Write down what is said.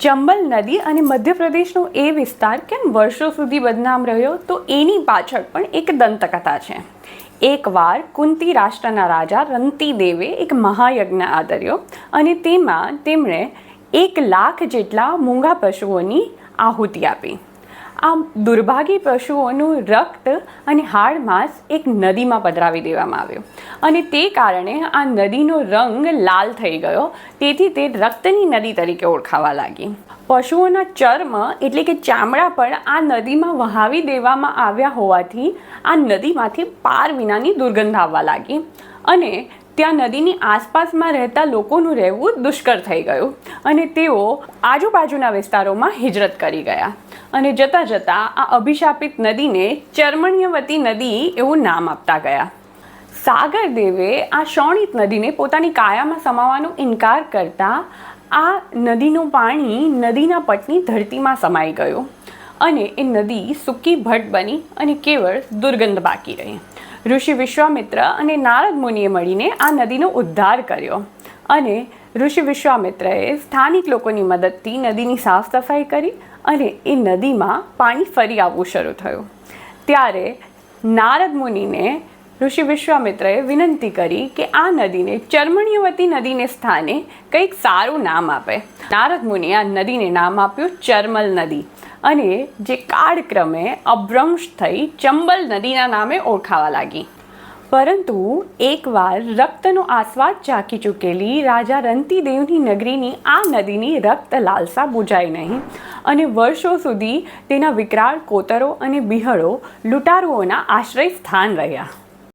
ચંબલ નદી અને મધ્યપ્રદેશનો એ વિસ્તાર કેમ વર્ષો સુધી બદનામ રહ્યો તો એની પાછળ પણ એક દંતકથા છે. એકવાર કુંતી રાષ્ટ્રના રાજા રંતીદેવે એક મહાયજ્ઞ આદર્યો અને તેમાં તેમણે એક લાખ જેટલા મૂંગા પશુઓની આહુતિ આપી. આ દુર્ભાગી પશુઓનું રક્ત અને હાડ માંસ એક નદીમાં પધરાવી દેવામાં આવ્યો. અને તે કારણે આ નદીનો રંગ લાલ થઈ ગયો. તેથી તે રક્તની નદી તરીકે ઓળખાવા લાગી. પશુઓના ચર્મ એટલે કે ચામડા પણ આ નદીમાં વહાવી દેવામાં આવ્યા હોવાથી આ નદીમાંથી પાર વિનાની દુર્ગંધ આવવા લાગી. અને ત્યાં નદીની આસપાસમાં રહેતા લોકોનું રહેવું દુષ્કર થઈ ગયું અને તેઓ આજુબાજુના વિસ્તારોમાં હિજરત કરી ગયા. અને જતાં જતાં આ અભિશાપિત નદીને ચર્મણ્યવતી નદી એવું નામ આપતા ગયા. સાગર દેવે આ શોણિત નદીને પોતાની કાયામાં સમાવાનો ઇનકાર કરતા આ નદીનું પાણી નદીના પટની ધરતીમાં સમાઈ ગયું અને એ નદી સૂકી ભટ્ટ બની અને કેવળ દુર્ગંધ બાકી રહી. ઋષિ વિશ્વામિત્ર અને નારદ મુનિએ મળીને આ નદીનો ઉદ્ધાર કર્યો. અને ઋષિ વિશ્વામિત્રએ સ્થાનિક લોકોની મદદથી નદીની સાફ સફાઈ કરી અને એ નદીમાં પાણી ફરી આવવું શરૂ થયું. ત્યારે નારદ મુનિને ઋષિ વિશ્વામિત્રએ વિનંતી કરી કે આ નદીને ચર્મણીયવતી નદીને સ્થાને કંઈક સારું નામ આપે. નારદ મુનિએ આ નદીને નામ આપ્યું ચર્મલ નદી. અને જે કાળક્રમે અભ્રંશ થઈ ચંબલ નદીના નામે ઓળખાવા લાગી. પરંતુ એકવાર રક્તનો આસ્વાદ ચાખી ચૂકેલી રાજા રંતીદેવની નગરીની આ નદીની રક્ત લાલસા બુજાઈ નહીં અને વર્ષો સુધી તેના વિકરાળ કોતરો અને બિહળો લૂંટારુઓના આશ્રય સ્થાન રહ્યા.